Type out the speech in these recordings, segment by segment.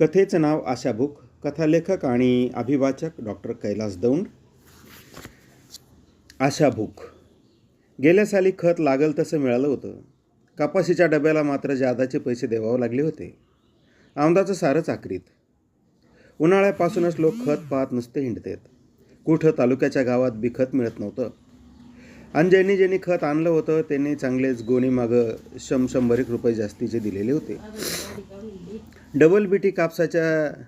कथेचं नाव आशाभूक कथालेखक आणि अभिवाचक डॉक्टर कैलास दौंड. आशाभूक गेल्या साली खत लागल तसं मिळालं होतं. कपाशीच्या डब्याला मात्र जादाचे पैसे द्यावे लागले होते. आमदाचं सारंच आकरीत. उन्हाळ्यापासूनच लोक खत पाहत नुसते हिंडतेत. कुठं तालुक्याच्या गावात बी खत मिळत नव्हतं. आणि ज्यांनी ज्यांनी खत आणलं होतं त्यांनी चांगलेच गोणी मागं शं शंभर एक रुपये जास्तीचे दिलेले होते. डबल बी टी कापसाच्या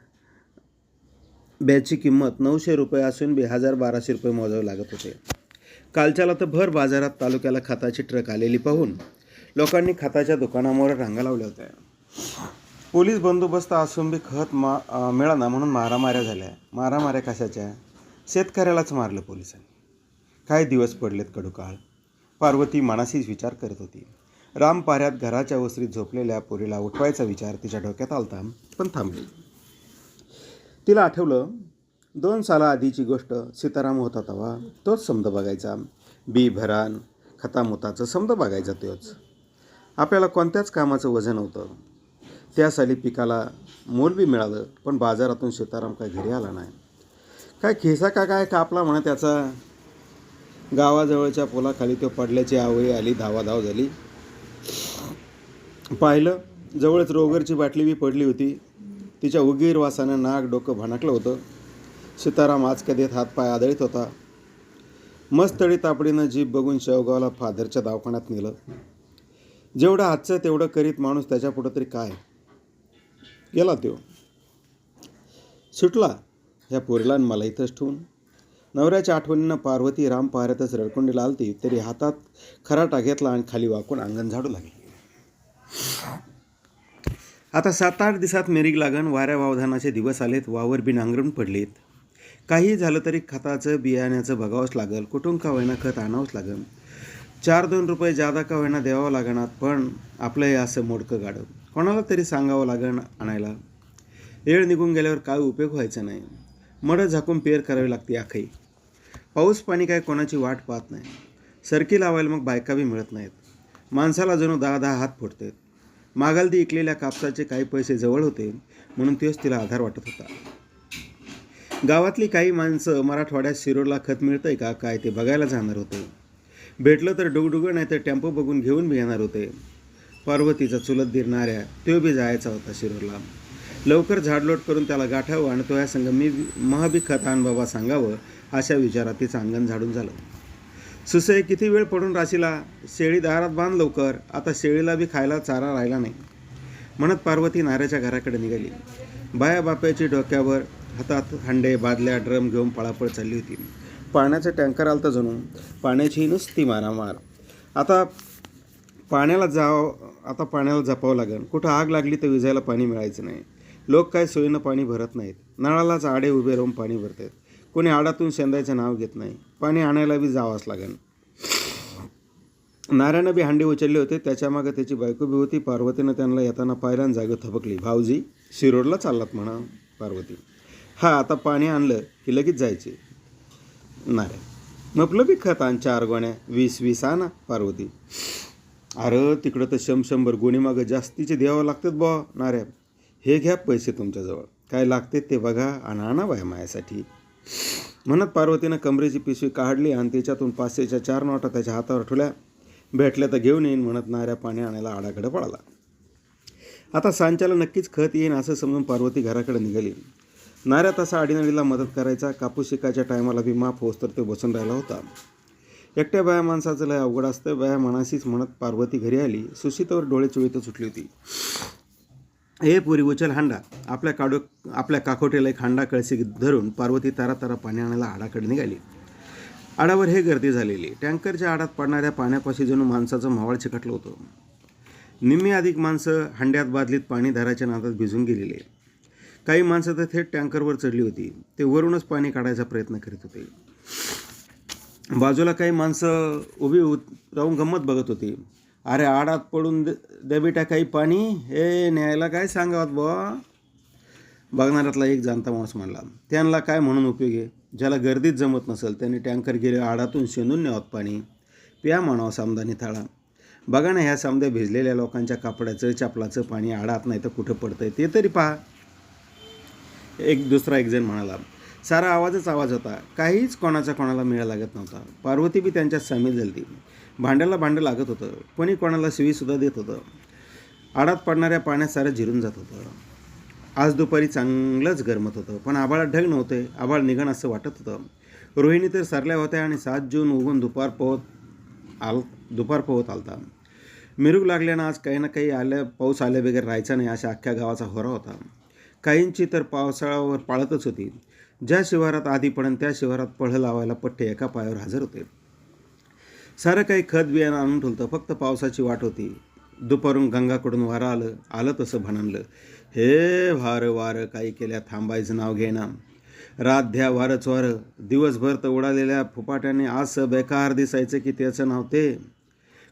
बॅची किंमत नऊशे रुपये असून बी हजार बाराशे रुपये मोजावे लागत होते. कालच्याला तर भर बाजारात तालुक्याला खताची ट्रक आलेली पाहून लोकांनी खताच्या दुकानावर रांगा लावल्या होत्या. पोलीस बंदोबस्त असून बी खत मा मिळाना म्हणून मारामाऱ्या झाल्या. मारामाऱ्या कशाच्या? शेतकऱ्यालाच मारलं पोलिसांनी. काय दिवस पडलेत कडूकाळ. पार्वती मनाशीच विचार करत होती. रामपाऱ्यात घराच्या वसरीत झोपलेल्या पोरीला उठवायचा विचार तिच्या डोक्यात आलता पण थांबली. तिला आठवलं दोन सालाआधीची गोष्ट सीताराम होता तवा तोच समद बघायचा. बी भरान खतामुताचं समद बघायचा तोच. आपल्याला कोणत्याच कामाचं वजन नव्हतं. त्या साली पिकाला मोल बी मिळालं पण बाजारातून सीताराम काय घरी आला नाही. काय खिसा का काय कापला म्हणा त्याचा? गावाजवळच्या पोलाखाली तो पडल्याची आवळी आली धावाधाव झाली. पाहिलं जवळच रोगरची बाटली बी पडली होती. तिच्या उगीर वासानं नाक डोकं भणकलं होतं. सीताराम आजक्या देत हातपाय आदळीत होता. मस्तळी तापडीनं जीभ बघून शेवगावला फादरच्या दवाखान्यात नेलं. जेवढं हातचं तेवढं करीत माणूस त्याच्या पुढं तरी काय? गेला तो. सुटला ह्या पोरीला मला इथंच ठेवून. नवऱ्याच्या आठवणीनं पार्वती राम पाहऱ्यातच रडकुंडीला आलती तरी हातात खराटा घेतला आणि खाली वाकून अंगण झाडू लागले. आता सात आठ दिवसात मेरीग लागण वाऱ्या वावधानाचे दिवस आलेत वावर बी नांगरून पडलेत. काही झालं तरी खताचं बियाण्याचं बघावंच लागल कुठून का होईना खत आणावंच लागल. चार दोन रुपये जादा का होईना द्यावं लागणार पण आपलं हे असं मोडकं गाडं कोणाला तरी सांगावं लागण आणायला. वेळ निघून गेल्यावर काय उपयोग व्हायचा नाही. मड झाकून पेर करावी लागते आखई. पाऊस पाणी काय कोणाची वाट पाहत नाही. सरकी लावायला मग बायका बी मिळत नाहीत. माणसाला जणू दहा दहा हात फोडतात. मागालदी इकलेल्या कापसाचे काही पैसे जवळ होते म्हणून तोच तिला आधार वाटत होता. गावातली काही माणसं मराठवाड्यात शिरोडला खत मिळतंय का काय ते बघायला जाणार होते. भेटलं तर डुगडुगं नाही तर टेम्पो बघून घेऊन बी येणार होते. पार्वतीचा चुलत दिरणाऱ्या तो बी जायचा होता शिरोडला लवकर झाडलोट करून त्याला गाठावं आणि तो या संग मी महाबी खत आण बाबा सांगावं अशा विचारात तिचं अंगण झाडून झालं. सुसय किती वेळ पडून राशीला? शेळी दारात बांध लवकर. आता शेळीला बी खायला चारा राहिला नाही. म्हणत पार्वती नाऱ्याच्या घराकडे निघाली. बाया बाप्याची डोक्यावर हातात हांडे बादल्या ड्रम घेऊन पळापळ चालली होती. पाण्याचं टँकर आलता तर जणू. पाण्याची नुसती मारामार. आता पाण्याला जाव आता पाण्याला जपावं लागेल. कुठं आग लागली तर विजायला पाणी मिळायचं नाही. लोक काय सोयीनं पाणी भरत नाहीत. नळालाच आडे उभे राहून पाणी भरतात. कोणी आडातून शेंदायचं नाव घेत नाही. पाणी आणायला बी जावंच लागेल. नारायणं बी हांडे उचलले होते. त्याच्यामागं त्याची बायको बी होती. पार्वतीनं त्यांना येताना पायऱ्यान जागं थबकली. भाऊजी शिरोडला चाललात म्हणा पार्वती. हा आता पाणी आणलं की लगेच जायचे. नारायण. म्हटलं बी खत आण चार गोण्या वीस वीस आणा पार्वती. अरे तिकडं तर शं शंभर गोणीमागं जास्तीचे द्यावं लागतात बुवा नाऱ्या हे घ्या पैसे तुमच्याजवळ. काय लागते ते बघा आणि आणा बाय माझ्यासाठी म्हणत पार्वतीनं कमरेची पिशवी काढली आणि त्याच्यातून पाचशेच्या चार नोटा त्याच्या हातावर ठेवल्या. भेटल्या तर घेऊन येईन म्हणत नाऱ्या पाणी आणायला आडाकडे पळाला. आता सांच्याला नक्कीच खत येईन असं समजून पार्वती घराकडे निघाली. नाऱ्या तसा अडीनडीला मदत करायचा. कापूस शिकायच्या टायमाला बी माफ होस तर तो बसून राहिला होता. एकट्या बाया माणसाचं लय अवघड असतं. बाया मनाशीच म्हणत पार्वती घरी आली. सुशीतावर डोळे चुळीत सुटली होती. हे पुरी उचल हांडा. आपल्या काडो आपल्या काकोटीला एक हांडा कळसी धरून पार्वती तारा तारा पाणी आणायला आडाकडे निघाली. आडावर हे गर्दी झालेली. टँकरच्या आडात पडणाऱ्या पाण्यापाशी जणू माणसाचं मावळ चिकटलं होतं. निम्मी अधिक माणसं हांड्यात बादलीत पाणी धाराच्या नादात भिजून गेलेले. काही माणसं तर थेट टँकरवर चढली होती. ते वरूनच पाणी काढायचा प्रयत्न करीत होते. बाजूला काही माणसं उभी उत राहून गंमत बघत होती. अरे आडात पडून दे दबिटा बेटा काही पाणी? हे न्यायला काय सांगावत बुवा? बघणाऱ्यातला एक जाणता माणूस म्हणला त्यांना काय म्हणून उपयोग आहे? ज्याला गर्दीत जमत नसेल त्यांनी टँकर गेले आडातून शेंदून न्यावत पाणी. प्या म्हणावं सामदानी थाळा. बघा ना ह्या समद्या भिजलेल्या लोकांच्या कापडाचं चपलाचं पाणी आडात नाही तर कुठं पडतंय ते तरी पहा. एक दुसरा एक जण म्हणाला सारा आवाजच आवाज होता. काहीच कोणाचा कोणाला मिळा लागत नव्हता. पार्वती बी त्यांच्यात सामील झाली भांड्याला भांडं लागत होतं. कोणी कोणाला शिवीसुद्धा देत होतं. आडात पडणाऱ्या पाण्यात सारं झिरून जात होतं. आज दुपारी चांगलंच गरमत होतं. पण आभाळात ढग नव्हते. आभाळ निघण असं वाटत होतं. रोहिणी तर सरल्या होत्या आणि सात जून उगून दुपार पोहत आल दुपार पोहत आलता. मिरूग लागल्यानं आज काही ना काही आल्या पाऊस आल्या वगैरे राहायचा नाही अशा अख्ख्या गावाचा होरा होता. काहींची तर पावसाळ्यावर पाळतच होती. ज्या शिवारात आधी पडन त्या शिवारात पळ लावायला पठ्ठे एका पायावर हजर होते. सारं काही खत बियाणं आणून ठेवलं फक्त पावसाची वाट होती. दुपारून गंगाकडून वारं आलं आलं तसं भणणलं हे वार वारं काही केल्या थांबायचं नाव घेणं रात द्या वारच वारं. दिवसभर तर उडालेल्या फुपाट्याने असं बेकार दिसायचं की त्याचं नाव ते.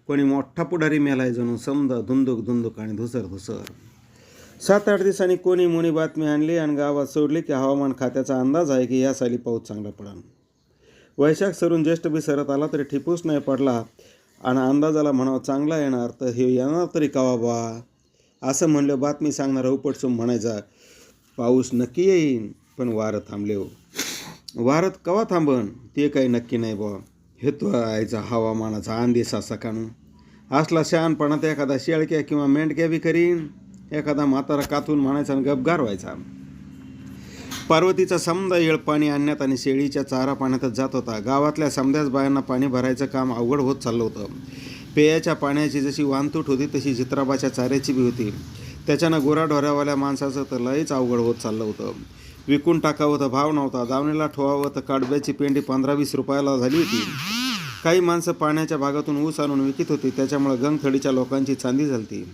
कोणी मोठा पुढारी मेलाय जणू समजा धुंदुक धुंदुक आणि धुसर धुसर. सात आठ दिवसांनी कोणी मुनी बातमी आणली आणि गावात सोडली की हवामान खात्याचा अंदाज आहे की या साली पाऊस चांगला पडन. वैशाख सरून ज्येष्ठ बी सरत आला तरी ठिपूस नाही पडला. आणि अंदाजाला म्हणावं चांगला येणार तर हे येणार तरी कवा बा? असं म्हणलं बातमी सांगणारा उपटसून म्हणायचा पाऊस नक्की येईन पण वारं थांबले हो वारत कवा थांबन? ते काही नक्की नाही बा. हे तो यायचा हवामानाचा आंदेस असा कानू असला शहाणपणात एखादा शेळक्या किंवा मेंढक्या बी करीन. एखादा म्हातारा कातून म्हणायचा आणि गपगार व्हायचा पार्वतीचा समदा येळ पाणी आणण्यात आणि शेळीच्या चारा पाण्यातच जात होता. गावातल्या समद्याच बायांना पाणी भरायचं काम अवघड होत चाललं होतं. पेयाच्या पाण्याची जशी वानतूट होती तशी चित्राबाच्या चाऱ्याची बी होती. त्याच्यानं गोराढोऱ्यावाल्या माणसाचं तर लयच अवघड होत चाललं होतं. विकून टाकावं तर भाव नव्हता. दावणीला ठोवावं तर काडब्याची पेंडी पंधरा वीस रुपयाला झाली होती. काही माणसं पाण्याच्या भागातून ऊस आणून विकत होती. त्याच्यामुळे गंगथडीच्या लोकांची चांदी झालती.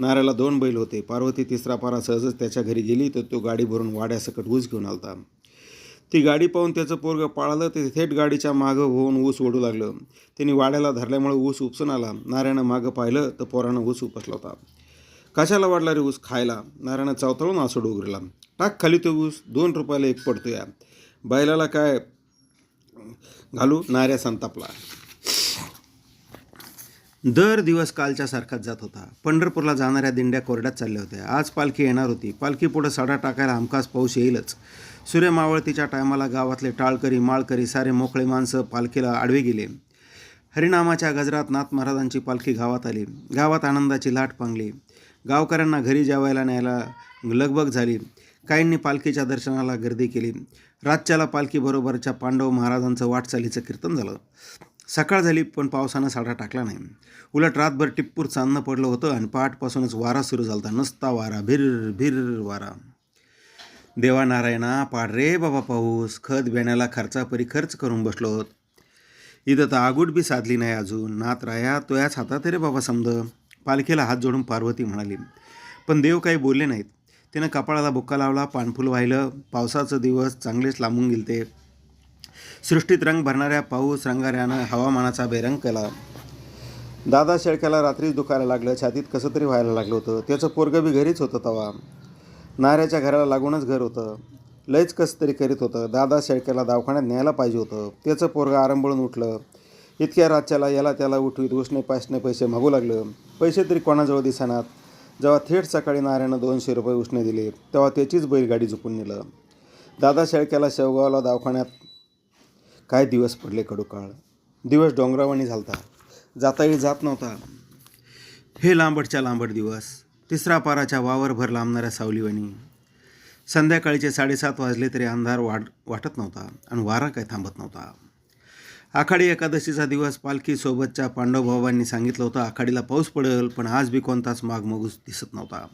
नाऱ्याला दोन बैल होते. पार्वती तिसरा पारा सहजच त्याच्या घरी गेली तर तो गाडी भरून वाड्यासकट ऊस घेऊन आलता. ती गाडी पाहून त्याचं पोरगं पाळलं ते थेट गाडीच्या मागं होऊन ऊस ओढू लागलं. त्यांनी वाड्याला धरल्यामुळे ऊस उपसून आला. नाऱ्यानं मागं पाहिलं तर पोरानं ऊस उपसला होता. कशाला वाढला रे ऊस खायला? नाऱ्यानं चावतळून आसड उघडला. टाक खाली तो ऊस दोन रुपयाला एक पडतो या बैलाला काय घालू? नाऱ्या संतापला. दर दिवस कालच्या सारखाच जात होता. पंढरपूरला जाणाऱ्या दिंड्या कोरड्यात चालल्या होत्या. आज पालखी येणार होती. पालखी पुढं साडा टाकायला हमखास पाऊस येईलच. सूर्य मावळतीच्या टायमाला गावातले टाळकरी माळकरी सारे मोकळे माणसं पालखीला आडवे गेले. हरिनामाच्या गजरात नाथ महाराजांची पालखी गावात आली. गावात आनंदाची लाट पांगली. गावकऱ्यांना घरी जेवायला न्यायला लगबग झाली. काहींनी पालखीच्या दर्शनाला गर्दी केली. रातच्याला पालखीबरोबरच्या पांडव महाराजांचं वाटचालीचं कीर्तन झालं. सकाळ झाली पण पावसानं साडा टाकला नाही. उलट रातभर टिप्पूर चांदणं पडलं होतं आणि पहाटपासूनच वारा सुरू झाला होता. नुसता वारा भिर भिर वारा. देवा नारायणा पाड रे बाबा पाऊस खत बेण्याला खर्चापरी खर्च करून बसलो होत. इथं तर आगूट बी साधली नाही अजून. नात राया तो याच हातात रे बाबा समज पालखीला हात जोडून पार्वती म्हणाली पण देव काही बोलले नाहीत. तिनं कपाळाला बुक्का लावला पाणफुल वाहिलं. पावसाचं दिवस चांगलेच लांबून गेलते. सृष्टीत रंग भरणाऱ्या पाऊस रंगाऱ्यानं हवामानाचा बेरंग केला. दादा शेळक्याला रात्रीच दुखायला लागलं. छातीत कसं तरी व्हायला लागलं होतं. त्याचं पोरगं बी घरीच होतं तवा. नाऱ्याच्या घराला लागूनच घर होतं. लयच कसं तरी करीत होतं. दादा शेळक्याला दवाखान्यात न्यायला पाहिजे होतं. त्याचं पोरगं आरंबळून उठलं. इतक्या राज्याला याला त्याला उठवीत उसने पाचने पैसे मागू लागलं. पैसे तरी कोणाजवळ दिसणार जेव्हा थेट सकाळी नाऱ्यानं दोनशे रुपये उसने दिले तेव्हा त्याचीच बैलगाडी झुकून नेलं. दादा शेळक्याला शेवगावला दवाखान्यात काय दिवस पडले कडूकाळ दिवस डोंगरावानी झालता. जाता येईल जात नव्हता. हे लांबटच्या लांबट दिवस. तिसरा पाराच्या वावरभर लांबणाऱ्या सावलीवाणी. संध्याकाळीचे साडेसात वाजले तरी अंधार वाट वाटत नव्हता आणि वारा काय थांबत नव्हता. आखाडी एकादशीचा दिवस पालखीसोबतच्या पांडवभावांनी सांगितलं होतं आखाडीला पाऊस पडेल पण आज बी कोणताच मागमगूस दिसत नव्हता.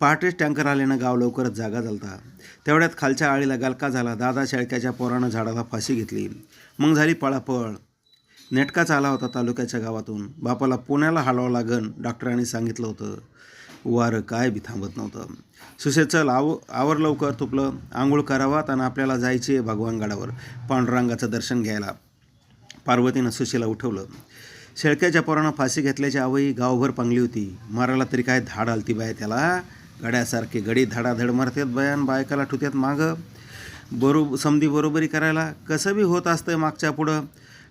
पहाटेच टँकर आल्यानं गाव लवकरच जागा झालता. तेवढ्यात खालच्या आळीला गलका झाला. दादा शेळक्याच्या पोरानं झाडाला फाशी घेतली. मग झाली पळापळ. नेटकाच आला होता तालुक्याच्या गावातून. बापाला पुण्याला हलवावं लागन डॉक्टरांनी सांगितलं होतं. वारं काय बी थांबत नव्हतं. सुशे चल आव आवर लवकर तुपलं आंघोळ करावात आणि आपल्याला जायचे भगवानगडावर पांडुरंगाचं दर्शन घ्यायला. पार्वतीनं सुशीला उठवलं. शेळक्याच्या पोरानं फाशी घेतल्याची आवई गावभर पांगली होती. मारायला तरी काय धाड आलती बाय त्याला. गड्यासारखे गडी धडाधड मारतात बयान बायकाला ठुत्यात मागं. बरोब समधी बरोबरी करायला कसं बी होत असतं मागच्या पुढं.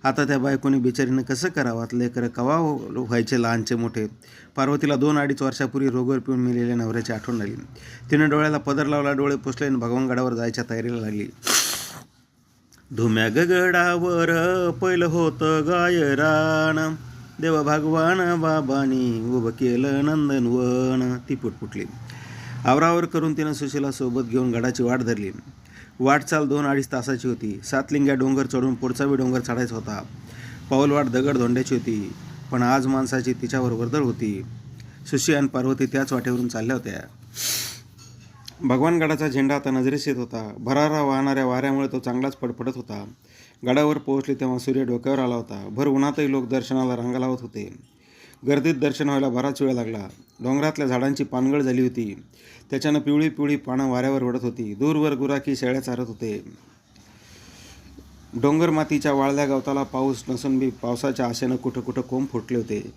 आता त्या बायकोने बिचारीनं कसं करावं? लेकरं कवा हो-, व्हायचे लहानचे मोठे. पार्वतीला दोन अडीच वर्षापूर्वी रोगवर पिऊन मिलेल्या नवऱ्याची आठवण आली तिने डोळ्याला पदर लावला डोळे पुसले आणि भगवान गडावर जायच्या तयारीला लागली. धुम्या गगडावर पैल होतं गायरान देव भगवान बाबानी उभं केलं नंदनवन ती पुटपुटली. आवरावर करून तिनं सुशीला सोबत घेऊन गडाची वाट धरली. वाटचाल दोन अडीच तासाची होती. सातलिंग्या डोंगर चढून पुढचा बी डोंगर चढायचा होता. पाऊलवाट दगड धोंड्याची होती पण आज माणसाची तिच्यावर वर्दळ होती. सुशी आणि पार्वती त्याच वाटेवरून चालल्या होत्या. भगवानगडाचा झेंडा आता नजरेस येत होता. भरारा वाहणाऱ्या वाऱ्यामुळे तो चांगलाच फडफडत होता. गडावर पोहोचले तेव्हा सूर्य डोक्यावर आला होता. भर उन्हातही लोक दर्शनाला रांगा लावत होते. गर्दीत दर्शन व्हायला बराच वेळ लागला. डोंगरातल्या झाडांची पानगळ झाली होती. त्याच्यानं पिवळी पिवळी पानं वाऱ्यावर वडत होती. दूरवर गुराखी शेळ्या चारत होते. डोंगर मातीच्या वाळल्या गवताला पाऊस नसून बी पावसाच्या आशेनं कुठं कुठं कोंब फुटले होते.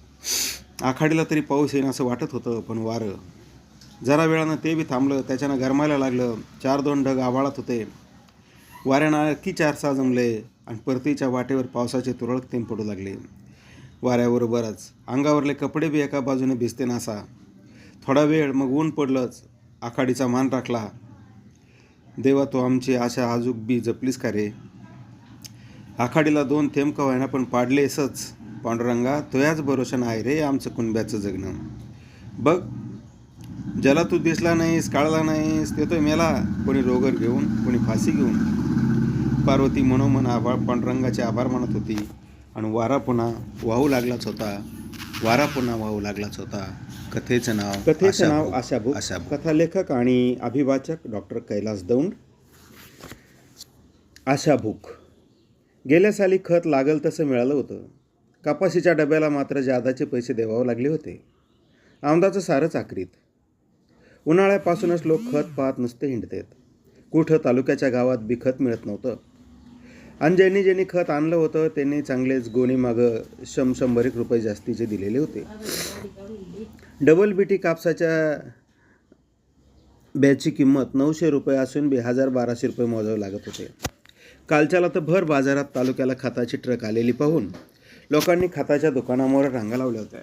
आखाडीला तरी पाऊस येईन असं वाटत होतं पण वारं. जरा वेळानं ते बी थांबलं त्याच्यानं गरमायला लागलं चार दोन ढग आभाळात होते. वाऱ्यानं की चार सहा जमले आणि परतीच्या वाटेवर पावसाचे तुरळक थेंब पडू लागले. वाऱ्याबरोबरच अंगावरले कपडे बी एका बाजूने भिजते नासा. थोडा वेळ मग ऊन पडलंच आखाडीचा मान राखला. देवा तो आमची आशा आजूक बी जपलीस का रे? आखाडीला दोन थेंब का व्हायना पण पाडलेसच. पांडुरंगा तुयाच भरोशानं आहे रे आमचं कुणब्याचं जगणं. बघ ज्याला तू दिसला नाहीस काळला नाहीस ते तो मेला. कोणी रोगर घेऊन कोणी फाशी घेऊन. पार्वती मनोमन आभाळ पांडुरंगाचे आभार मानत होती. आणि वारा पुन्हा वाहू लागलाच होता. वारा पुन्हा वाहू लागलाच होता. कथेचं नाव कथेचं नाव आशाभोग. आशाभूक आशाभोग. कथालेखक आणि अभिवाचक डॉक्टर कैलास दौंड. आशाभूक गेल्या साली खत लागल तसं मिळालं होतं. कपाशीच्या डब्याला मात्र जादाचे पैसे द्यावे लागले होते. आमदाचं सारंच आकरीत उन्हाळ्यापासूनच लोक खत पाहत नसते हिंडतात. कुठं तालुक्याच्या गावात बी खत मिळत नव्हतं. आणि ज्यांनी ज्यांनी खत आणलं होतं त्यांनी चांगलेच गोणी मागं शं शंभर एक रुपये जास्तीचे दिलेले होते. डबल बीटी कापसाच्या बॅची किंमत नऊशे रुपये असून बी हजार बाराशे रुपये मोजावे लागत होते. कालच्याला तर भर बाजारात तालुक्याला खताची ट्रक आलेली पाहून लोकांनी खताच्या दुकानावर रांगा लावल्या होत्या.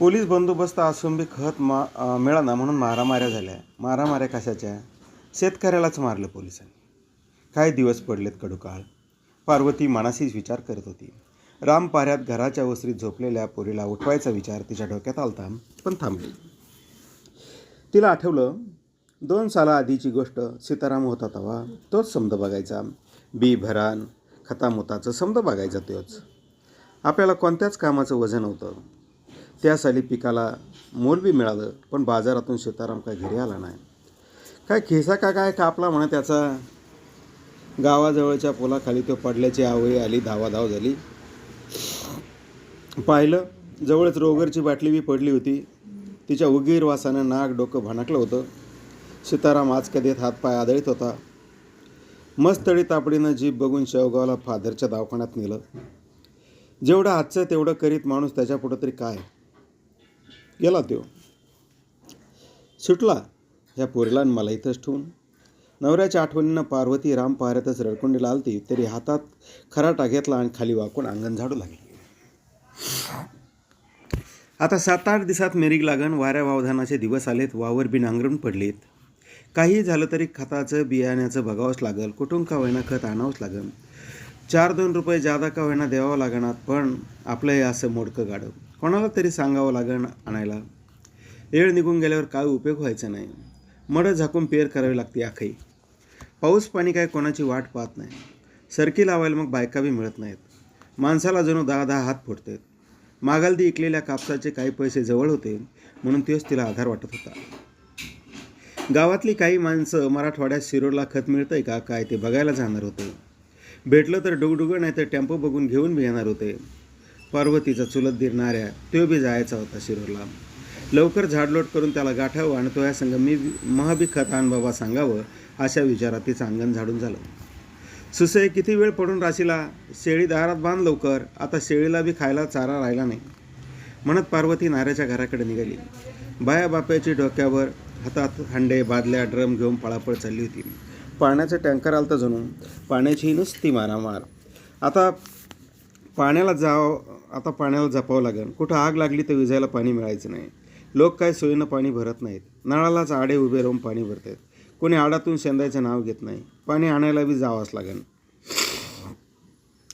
पोलीस बंदोबस्त असून बी खत मा मिळाना म्हणून मारामाऱ्या झाल्या. मारामाऱ्या कशाच्या? शेतकऱ्यालाच मारलं पोलिसांनी. काय दिवस पडलेत कडूकाळ पार्वती मनाशीच विचार करत होती. रामपाऱ्यात घराच्या वसरीत झोपलेल्या पोरीला उठवायचा विचार तिच्या डोक्यात आलता पण थांबली. तिला आठवलं दोन सालाआधीची गोष्ट सीताराम होता तवा तोच समद बघायचा. बी भरान खतामुताचं समद बघायचा तोच. आपल्याला कोणत्याच कामाचं वजन होतं. त्या साली पिकाला मोल बी मिळालं पण बाजारातून सीताराम काय घरी आला नाही. काय खेसा का काय कापला म्हणा त्याचा? गावाजवळच्या पोलाखाली तो पडल्याची आवळी आली धावाधाव झाली. पाहिलं जवळच रोगरची बाटली बी पडली होती. तिच्या उगीर वासानं नाक डोकं भणकलं होतं. सीताराम आज देत हातपाय आदळीत होता. मस्तळी तापडीनं जीभ बघून शेवगावला फादरच्या दवाखान्यात नेलं. जेवढं हातचं तेवढं करीत माणूस त्याच्या पुढं तरी काय? गेला तो. सुटला. ह्या पोरीला मला इथंच ठेवून. नवऱ्याच्या आठवणीनं पार्वती राम पाऱ्यातच रडकुंडीला आलती तरी हातात खराटा घेतला आणि खाली वाकून अंगण झाडू लागली. आता सात आठ दिवसात मेरीग लागण वाऱ्या वावधानाचे दिवस आलेत वावर बी नांगरून पडलेत. काही झालं तरी खताचं बियाण्याचं बघावंच लागल कुठून का होईना खत आणावंच लागल चार दोन रुपये जादा का होईना द्यावं लागणार पण आपलं हे असं मोडकं गाडं कोणाला तरी सांगावं लागण आणायला. वेळ निघून गेल्यावर काय उपयोग व्हायचा नाही. मड झाकून पेर करावी लागते आखई. पाऊस पाणी काय कोणाची वाट पाहत नाही. सरकी लावायला मग बायका बी मिळत नाहीत. माणसाला जणू दहा दहा हात फोडत मागाल ती इकलेल्या कापसाचे काही पैसे जवळ होते म्हणून तेच तिला आधार वाटत होता. गावातली काही माणसं मराठवाड्यात शिरोडला खत मिळतंय का काय ते बघायला जाणार होते. भेटलं तर डुगडुगं नाही तर टेम्पो बघून घेऊन बी येणार होते. पार्वतीचा चुलत दिरणाऱ्या तो बी जायचा होता शिरूरला लवकर झाडलोट करून त्याला गाठावं आणि तो या संग मी महाबी बाबा सांगावं अशा विचारात तिचं अंगण झाडून झालं. सुसय किती वेळ पडून राशीला? शेळी दारात बांध लवकर आता शेळीला बी खायला चारा राहिला नाही. म्हणत पार्वती नाऱ्याच्या घराकडे निघाली. बाया बाप्याची डोक्यावर हातात हांडे बादल्या ड्रम घेऊन पळापळ चालली होती. पाण्याचं टँकर आलं तर जणू. पाण्याची नुसती मारामार. आता पाण्याला जाव आता पाण्याला जपावं लागेल. कुठं आग लागली तर विजायला पाणी मिळायचं नाही. लोक काय सोयीनं पाणी भरत नाहीत. नळालाच आडे उभे राहून पाणी भरतात. कोणी आडातून शेंदायचं नाव घेत नाही. पाणी आणायला बी जावंच लागेल.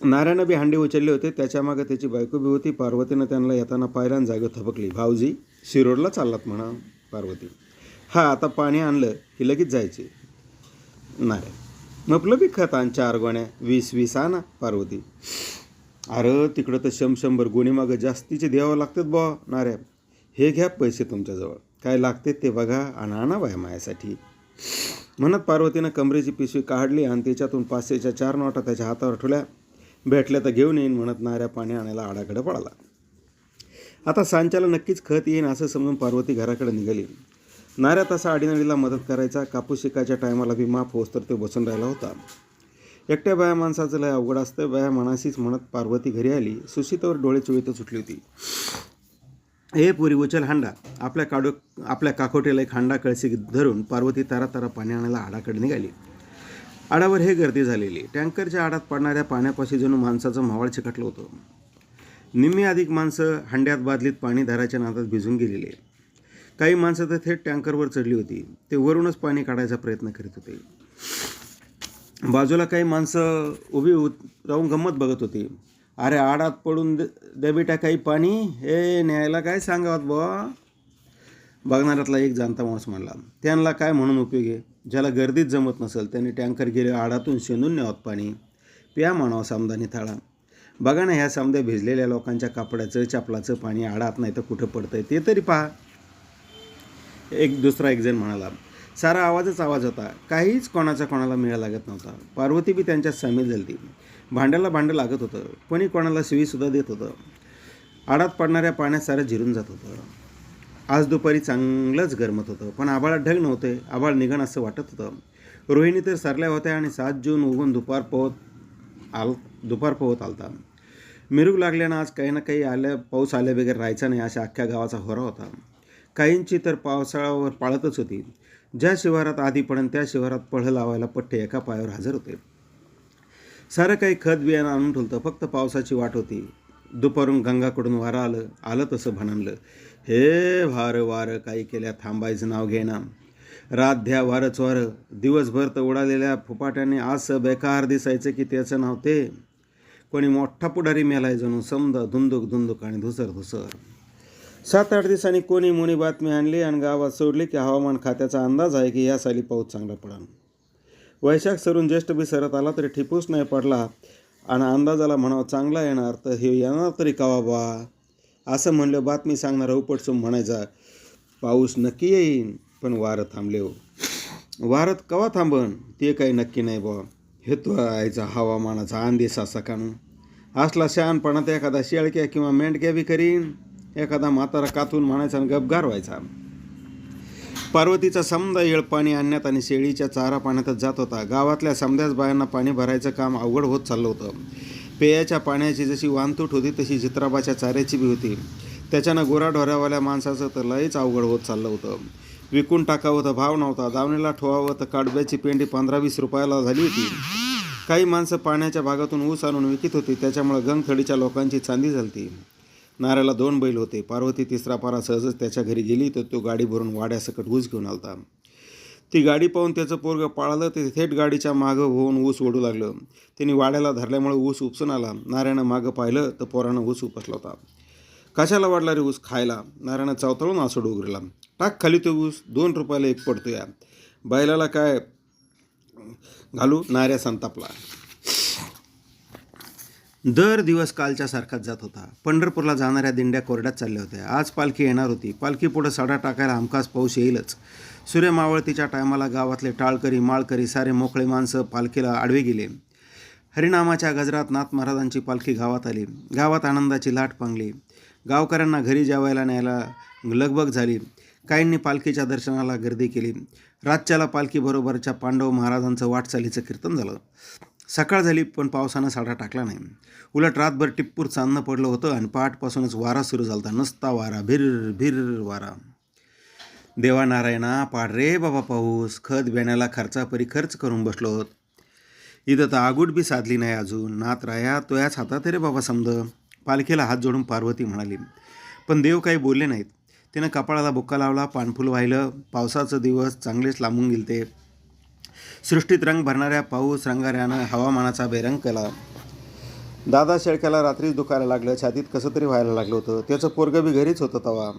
नारायणं बी हांडी उचलले होते. त्याच्यामागं त्याची बायको बी होती. पार्वतीनं त्यांना येताना पाहिलं आणि जागेवर थबकली. भाऊजी शिरोडला चाललात म्हणा पार्वती. हा आता पाणी आणलं की लगेच जायचे. नारायण. म्हटलं बी खत आण चार गोण्या वीस वीस आणा पार्वती. अरे तिकडं तर शं शंभर गुन्हेमागं मागं जास्तीचे द्यावं लागतात बुवा नाऱ्या. हे घ्या पैसे तुमच्याजवळ. काय लागते ते बघा आणि आणा बाया मायासाठी. म्हणत पार्वतीनं कमरेची पिशवी काढली आणि त्याच्यातून पाचशेच्या चार नोटा त्याच्या हातावर ठेवल्या. भेटल्या तर घेऊन येईन म्हणत नाऱ्या पाणी आणायला आडाकडे पडाला आता सांच्याला नक्कीच खत येईन असं समजून पार्वती घराकडे निघाली. नाऱ्या तसा अडीनडीला मदत करायचा कापूस शिकायच्या टायमाला बी माफ होस तर तो बसून राहिला होता. एकट्या बाया माणसाचं लय अवघड असतं. बाया मनाशीच म्हणत पार्वती घरी आली. सुशीतावर डोळे चोळीत सुटली होती. हे पुरी उचल हांडा. आपल्या काडो आपल्या काकोटेला एक हांडा कळशी धरून पार्वती तारा तारा पाणी आणायला आडाकडे निघाली. आडावर हे गर्दी झालेली. टँकरच्या आडात पडणाऱ्या पाण्यापाशी जणू माणसाचं मावळ चिकटलं होतं. निम्मी अधिक माणसं हांड्यात बादलीत पाणी धाराच्या नादात भिजून गेलेले. काही माणसं तर थेट टँकरवर चढली होती. ते वरूनच पाणी काढायचा प्रयत्न करीत होते. बाजूला काही माणसं उभी उत राहून गंमत बघत होती. अरे आडात पडून दे दे बेटा काही पाणी? हे न्यायला काय सांगावत बुवा? बघणाऱ्यातला एक जाणता माणूस म्हणला त्यांना काय म्हणून उपयोग आहे? ज्याला गर्दीत जमत नसेल त्याने टँकर गेले आडातून शेंदून न्यावत पाणी. प्या म्हणावं सामदानी थाळा. बघा ना ह्या समद्या भिजलेल्या लोकांच्या कापडाचं चपलाचं पाणी आडात नाही तर कुठं पडतंय ते तरी पहा. एक दुसरा एक जण म्हणाला सारा आवाजच आवाज होता. काहीच कोणाचा कोणाला मेळ लागत नव्हता. पार्वती बी त्यांच्यात सामील झाली होती भांड्याला भांडं लागत होतं. कोणी कोणाला शिवीसुद्धा देत होतं. आडात पडणाऱ्या पाण्यात सारं झिरून जात होतं. आज दुपारी चांगलंच गरमत होतं. पण आभाळात ढग नव्हते. आभाळ निघण असं वाटत होतं. रोहिणी तर सरल्या होत्या आणि सात जून उगून दुपार पोहत आल दुपार पोहत आलता. मिरूग लागल्यानं आज काही ना काही आल्या पाऊस आल्या वगैरे राहायचा नाही अशा अख्ख्या गावाचा होरा होता. काहींची तर पावसाळ्यावर पाळतच होती. ज्या शिवारात आधी पडन त्या शिवारात पळं लावायला पठ्ठे एका पायावर हजर होते. सारं काही खत बियाणं आणून ठेवतं फक्त पावसाची वाट होती. दुपारून गंगाकडून वारं आलं आलं तसं भणणलं. हे वारं वारं काही केल्या थांबायचं नाव घेणं रात द्या वारंच वारं दिवसभर तर उडालेल्या फुपाट्याने असं बेकार दिसायचं की त्याचं नाव ते. कोणी मोठा पुढारी मेलाय जणू समद धुंदुक धुंदुक आणि धुसर धुसर. सात आठ दिवसांनी कोणी मुनी बातमी आणली आणि गावात सोडली की हवामान खात्याचा अंदाज आहे की या साली पाऊस चांगला पडन. वैशाख सरून ज्येष्ठ बी सरत आला तरी ठिपूस नाही पडला आणि अंदाजाला म्हणावं चांगला येणार तर हे येणार तरी कवा बा? असं म्हणलं बातमी सांगणारा उपटसून म्हणायचा पाऊस नक्की येईन पण वारं थांबले हो वारत कवा थांबन? ते काही नक्की नाही बा. हे तो यायचा हवामानाचा अंदेश असा कानू असला शहाणपणात एखादा शेळक्या किंवा मेंढक्या बी करीन? एखादा म्हातारा कातून म्हणायचा आणि गपगार व्हायचा पार्वतीचा समदा येळ पाणी आणण्यात आणि शेळीच्या चारा पाण्यातच जात होता. गावातल्या समद्याच बायांना पाणी भरायचं काम अवघड होत चाललं होतं. पेयाच्या पाण्याची जशी वानतूट होती तशी चित्राबाच्या चाऱ्याची बी होती. त्याच्यानं गोराढोऱ्यावाल्या माणसाचं तर लयच अवघड होत चाललं होतं. विकून टाकावं तर भाव नव्हता. दावणीला ठोवावं तर काडब्याची पेंडी पंधरा वीस रुपयाला झाली होती. काही माणसं पाण्याच्या भागातून ऊस आणून विकत होती. त्याच्यामुळे गंगथडीच्या लोकांची चांदी झालती. नाऱ्याला दोन बैल होते. पार्वती तिसरा पारा सहजच त्याच्या घरी गेली तर तो गाडी भरून वाड्यासकट ऊस घेऊन आलता. ती गाडी पाहून त्याचं पोरगं पाळलं ते थेट गाडीच्या मागं होऊन ऊस ओढू लागलं. त्यांनी वाड्याला धरल्यामुळे ऊस उपसून आला. नाऱ्यानं मागं पाहिलं तर पोरानं ऊस उपसला होता. कशाला वाढला रे ऊस खायला? नाऱ्यानं चवतळून आसोड उघडला टाक खाली तो ऊस दोन रुपयाला एक पडतो या बैलाला काय घालू? नाऱ्या संतापला. दर दिवस कालच्या सारखाच जात होता. पंढरपूरला जाणाऱ्या दिंड्या कोरड्यात चालल्या होत्या. आज पालखी येणार होती. पालखी पुढं साडा टाकायला हमखास पाऊस येईलच. सूर्य मावळतीच्या टायमाला गावातले टाळकरी माळकरी सारे मोकळे माणसं पालखीला आडवे गेले. हरिनामाच्या गजरात नाथ महाराजांची पालखी गावात आली. गावात आनंदाची लाट पांगली. गावकऱ्यांना घरी जेवायला न्यायला लगबग झाली. काहींनी पालखीच्या दर्शनाला गर्दी केली. रातच्याला पालखीबरोबरच्या पांडव महाराजांचं वाटचालीचं कीर्तन झालं. सकाळ झाली पण पावसानं साडा टाकला नाही. उलट रातभर टिप्पूर चांदणं पडलं होतं आणि पहाटपासूनच वारा सुरू झाला होता नसता वारा भिर भिर वारा. देवा नारायणा पाड रे बाबा पाऊस. खत बेण्याला खर्चापरी खर्च करून बसलो. होत इथं तर आगूट बी साधली नाही अजून. नात राया तोयाच हातात रे बाबा समद. पालखीला हात जोडून पार्वती म्हणाली पण देव काही बोलले नाहीत. तिनं कपाळाला बुक्का लावला पाणफुल वाहिलं. पावसाचं दिवस चांगलेच लांबून गेलते. सृष्टीत रंग भरणाऱ्या पाऊस रंगाऱ्यानं हवामानाचा बेरंग केला. दादा शेळक्याला रात्रीच दुखायला लागलं. छातीत कसं तरी व्हायला लागलं होतं. त्याचं पोरगं बी घरीच होतं तवा.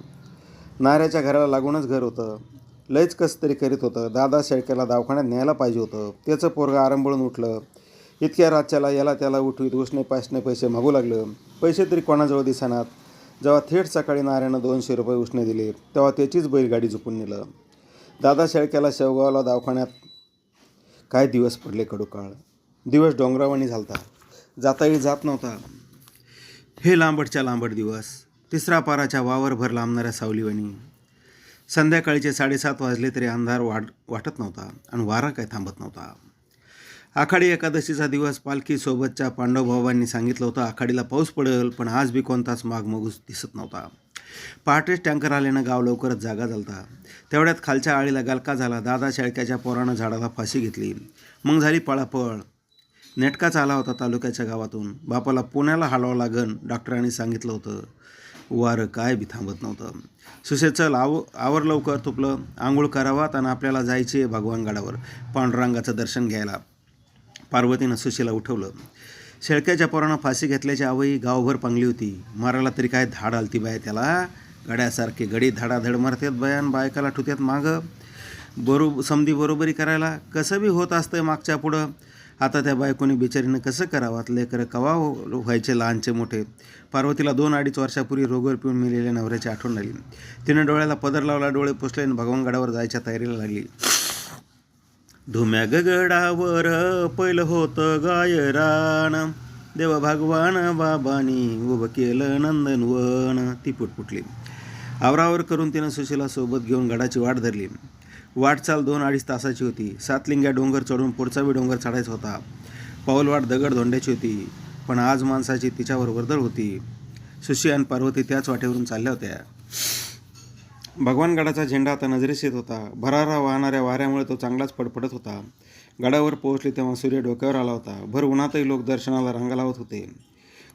नाऱ्याच्या घराला लागूनच घर होतं. लयच कसं तरी करीत होतं. दादा शेळक्याला दवाखान्यात न्यायला पाहिजे होतं. त्याचं पोरगं आरंभळून उठलं. इतक्या रातच्याला याला त्याला उठवीत उसने पाचने पैसे मागू लागलं. पैसे तरी कोणाजवळ दिसणार जेव्हा थेट सकाळी नाऱ्यानं दोनशे रुपये उसने दिले तेव्हा त्याचीच बैलगाडी झुपून नेलं. दादा शेळक्याला शेवगावला दवाखान्यात काय दिवस पडले कडूकाळ? दिवस डोंगरावानी झालता. जाता येईल जात नव्हता. हे लांबटच्या लांबट दिवस तिसरा पाराच्या वावरभर लांबणाऱ्या सावलीवाणी. संध्याकाळीचे साडेसात वाजले तरी अंधार वाट वाटत नव्हता आणि वारा काय थांबत नव्हता. आखाडी एकादशीचा दिवस पालखीसोबतच्या पांडवभावांनी सांगितलं होतं. आखाडीला पाऊस पडेल पण आज बी कोणताच माग मगूस दिसत नव्हता. पहाटेच टँकर आल्यानं गाव लवकरच जागा झालता. तेवढ्यात खालच्या आळीला गलका झाला. दादा शेळक्याच्या पोरानं झाडाला फाशी घेतली. मग झाली पळापळ. नेटकाच आला होता तालुक्याच्या गावातून. बापाला पुण्याला हलवावं लागन डॉक्टरांनी सांगितलं होतं. वारं काय बी थांबत नव्हतं. सुशे चल आव आवर लवकर तुपलं. आंघोळ करावात आणि आपल्याला जायचे भगवानगडावर. पांडुरंगाचं दर्शन घ्यायला. पार्वतीनं सुशीला उठवलं. शेळक्याच्या पोरानं फाशी घेतल्याची आवई गावभर पांगली होती. मारायला तरी काय धाड आलती बाय त्याला? गड्यासारखे गडी धडाधड मारतात बयान बायकाला ठुत्यात मागं. बरो समधी बरोबरी करायला कसं बी होत असतंय मागच्या पुढं. आता त्या बायकोनी बिचारीनं कसं करावं? लेकरं कवा हो-, व्हायचे लहानचे मोठे? पार्वतीला दोन अडीच वर्षापूर्वी रोगवर पिऊन मिलेल्या नवऱ्याची आठवण आली तिनं डोळ्याला पदर लावला डोळे पुसले आणि भगवानगडावर जायच्या तयारीला लागली. धुम्या गगडावर पैल होतं गायरान. देव भगवान बाबानी उभं केलं नंदनवन. ती पुटपुटली. आवरावर करून तिनं सुशीला सोबत घेऊन गडाची वाट धरली. वाटचाल दोन अडीच तासाची होती. सात लिंग्या डोंगर चढून पुढचा बी डोंगर चढायचा होता. पाऊलवाट दगड धोंड्याची होती पण आज माणसाची तिच्यावर वर्दळ होती. सुशी आणि पार्वती त्याच वाटेवरून चालल्या होत्या. भगवानगडाचा झेंडा आता नजरेस येत होता. भरारा वाहणाऱ्या वाऱ्यामुळे तो चांगलाच पडपडत होता. गडावर पोहोचले तेव्हा सूर्य डोक्यावर आला होता. भर उन्हातही लोक दर्शनाला रांगा लावत होते.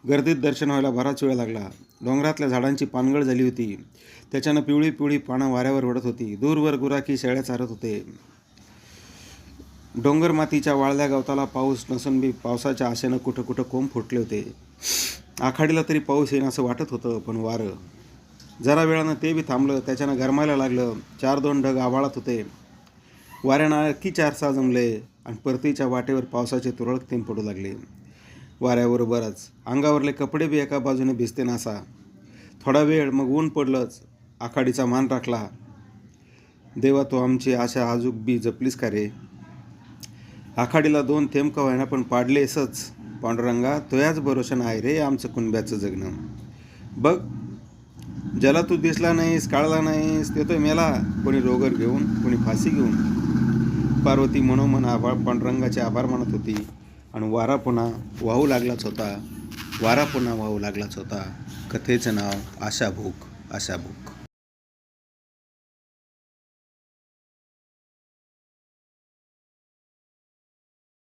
गर्दीत दर्शन व्हायला बराच वेळ लागला. डोंगरातल्या झाडांची पानगळ झाली होती. त्याच्यानं पिवळी पिवळी पानं वाऱ्यावर ओढत होती. दूरवर गुराखी शेळ्या चारत होते. डोंगर मातीच्या वाळल्या गवताला पाऊस नसून बी पावसाच्या आशेनं कुठं कुठं कोंब फुटले होते. आखाडीला तरी पाऊस येईन असं वाटत होतं पण वारं. जरा वेळानं ते बी थांबलं त्याच्यानं गरमायला लागलं. चार दोन ढग आवाळात होते. वाऱ्यानं की चार सहा जमले आणि परतीच्या वाटेवर पावसाचे तुरळक थेंब पडू लागले. वाऱ्याबरोबरच अंगावरले कपडे बी एका बाजूने भिजते नासा. थोडा वेळ मग ऊन पडलंच. आखाडीचा मान राखला. देवा तो आमची आशा आजूक बी जपलीस का रे? आखाडीला दोन थेंब का व्हायना पण पाडलेसच पांडुरंगा तोयाच भरोशानं आहे रे आमचं कुणब्याचं जगणं. बघ ज्याला तू दिसला नाहीस काळला नाहीस ते तो मेला. कोणी रोगर घेऊन कोणी फाशी घेऊन. पार्वती मनोमन आभाळ पांडुरंगाचे आभार मानत होती. आणि वारा पुन्हा वाहू लागलाच होता. वारा पुन्हा वाहू लागलाच होता. कथेचं नाव आशाभूक आशाभूक